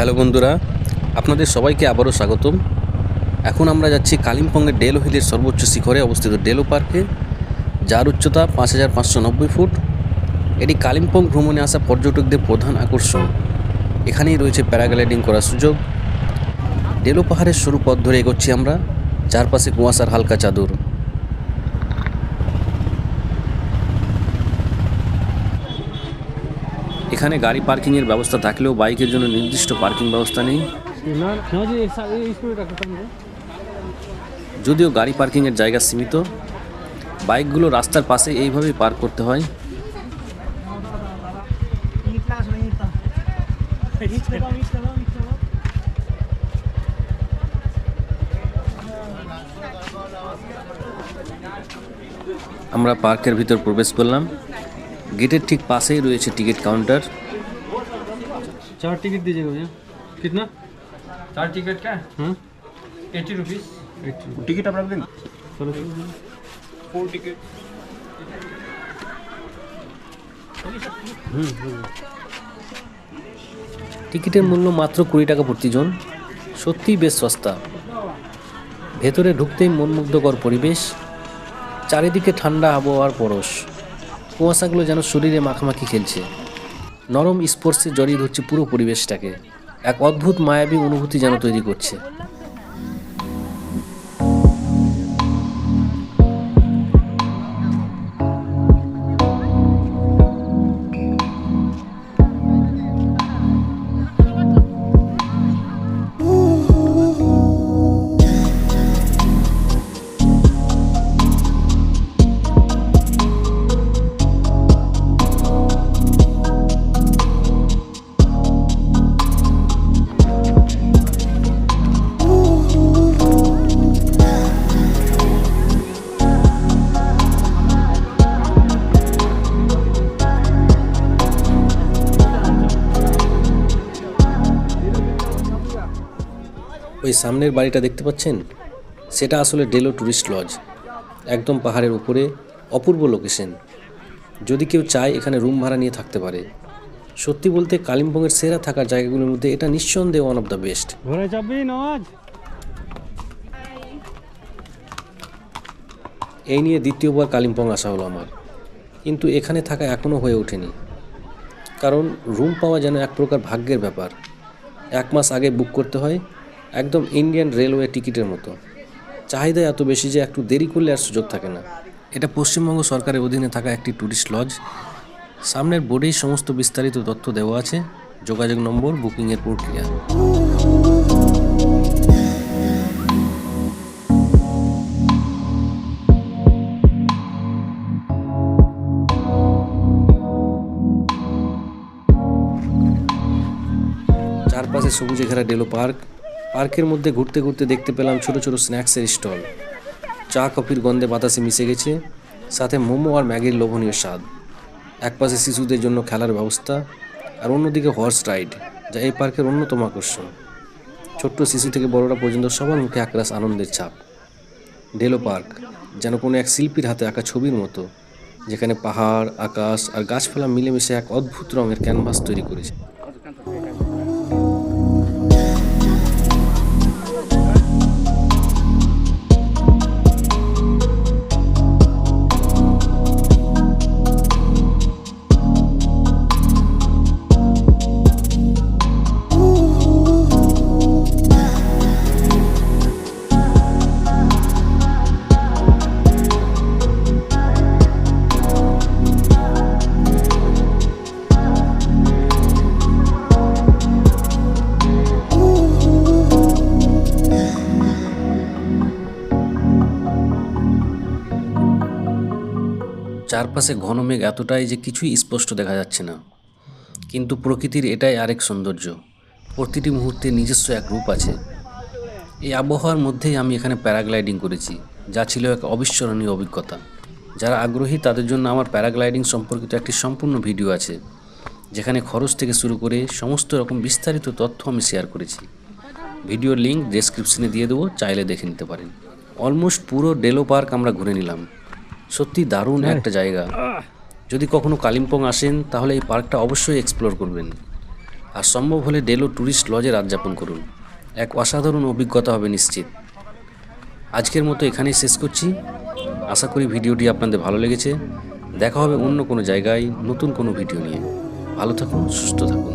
Hello বন্ধুরা, আপনাদের সবাইকে আবারও স্বাগতম। এখন আমরা যাচ্ছি কালিম্পংয়ের ডেলো হিলের সর্বোচ্চ শিখরে অবস্থিত ডেলো পার্কে, যার উচ্চতা পাঁচ হাজার পাঁচশো নব্বই ফুট। এটি কালিম্পং ভ্রমণে আসা পর্যটকদের প্রধান আকর্ষণ। এখানেই রয়েছে প্যারাগ্লাইডিং করার সুযোগ। ডেলো পাহাড়ের সরু পথ ধরে এগোচ্ছি আমরা, চারপাশে কুয়াশার হালকা চাদর। এখানে গাড়ি পার্কিংয়ের ব্যবস্থা থাকলেও বাইকের জন্য নির্দিষ্ট পার্কিং ব্যবস্থা নেই। যদিও গাড়ি পার্কিংয়ের জায়গা সীমিত, বাইকগুলো রাস্তার পাশে এইভাবেই পার্ক করতে হয়। আমরা পার্কের ভিতর প্রবেশ করলাম। গেটের ঠিক পাশেই রয়েছে টিকিট কাউন্টার चार टिकट दीजिएगा भैया कितना चार टिकट का हाँ एट्टी रुपीज़ टिकट आप रख देंगे चलो फोर टिकट টিকিটের মূল্য মাত্র কুড়ি টাকা প্রতিজন সত্যিই বেশ সস্তা ভেতরে ঢুকতেই মনমুগ্ধকর পরিবেশ চারিদিকে ঠান্ডা আবহাওয়ার পরশ কুয়াশাগুলো যেন শরীরে মাখামাখি খেলছে। নরম স্পর্শে জড়িয়ে ধরছে পুরো পরিবেশটাকে। এক অদ্ভুত মায়াবী অনুভূতি যেন তৈরি করছে। ওই সামনের বাড়িটা দেখতে পাচ্ছেন? সেটা আসলে ডেলো ট্যুরিস্ট লজ। একদম পাহাড়ের উপরে অপূর্ব লোকেশন। যদি কেউ চায় এখানে রুম ভাড়া নিয়ে থাকতে পারে। সত্যি বলতে কালিম্পংয়ের সেরা থাকার জায়গাগুলোর মধ্যে এটা নিঃসন্দেহে one of the best Nawaz? এই নিয়ে দ্বিতীয়বার কালিম্পং আসা হলো আমার। কিন্তু এখানে থাকা এখনও হয়ে ওঠেনি। কারণ রুম পাওয়া যেন এক প্রকার ভাগ্যের ব্যাপার। এক মাস আগে বুক করতে হয় একদম ইন্ডিয়ান রেলওয়ে টিকিটের মতো। চাহিদা এত বেশি যে একটু দেরি করলে আর সুযোগ থাকে না। এটা পশ্চিমবঙ্গ সরকারের অধীনে থাকা একটি ট্যুরিস্ট লজ সামনের বোর্ডেই সমস্ত বিস্তারিত তথ্য দেওয়া আছে। যোগাযোগ নম্বর বুকিংয়ের প্রক্রিয়া। চারপাশে সবুজে ঘেরা ডেলো পার্ক পার্কের মধ্যে ঘুরতে ঘুরতে দেখতে পেলাম ছোট ছোট স্ন্যাক্সের স্টল। চা, কফির গন্ধে বাতাসে মিশে গেছে, সাথে মোমো আর ম্যাগির লোভনীয় স্বাদ। একপাশে শিশুদের জন্য খেলার ব্যবস্থা, আর অন্যদিকে হর্স রাইড যা এই পার্কের অন্যতম আকর্ষণ। ছোট্ট শিশু থেকে বড়রা পর্যন্ত সবার মুখে একরাশ আনন্দের ছাপ। ডেলো পার্ক যেন কোনো এক শিল্পীর হাতে আঁকা ছবির মতো, যেখানে পাহাড়, আকাশ আর গাছপালা মিলেমিশে এক অদ্ভুত রঙের ক্যানভাস তৈরি করেছে। চারপাশে ঘন মেঘ এতটাই যে কিছুই স্পষ্ট দেখা যাচ্ছে না। কিন্তু প্রকৃতির এটাই আরেক সৌন্দর্য। প্রতিটি মুহূর্তে নিজস্ব এক রূপ আছে। এই আবহাওয়ার মধ্যেই আমি এখানে প্যারাগ্লাইডিং করেছি, যা ছিল এক অবিস্মরণীয় অভিজ্ঞতা। যারা আগ্রহী, তাদের জন্য আমার প্যারাগ্লাইডিং সম্পর্কিত একটি সম্পূর্ণ ভিডিও আছে, যেখানে খরচ থেকে শুরু করে সমস্ত রকম বিস্তারিত তথ্য আমি শেয়ার করেছি। ভিডিওর লিঙ্ক ডেসক্রিপশনে দিয়ে দেবো, চাইলে দেখে নিতে পারেন। অলমোস্ট পুরো ডেলো পার্ক আমরা ঘুরে নিলাম। সত্যি দারুণ একটা জায়গা। যদি কখনো কালিম্পং আসেন তাহলে এই পার্কটা অবশ্যই এক্সপ্লোর করবেন। আর সম্ভব হলে ডেলো ট্যুরিস্ট লজে রাত যাপন করুন। এক অসাধারণ অভিজ্ঞতা হবে নিশ্চিত। আজকের মতো এখানেই শেষ করছি। আশা করি ভিডিওটি আপনাদের ভালো লেগেছে। দেখা হবে অন্য কোনো জায়গায় নতুন কোনো ভিডিও নিয়ে। ভালো থাকুন সুস্থ থাকুন।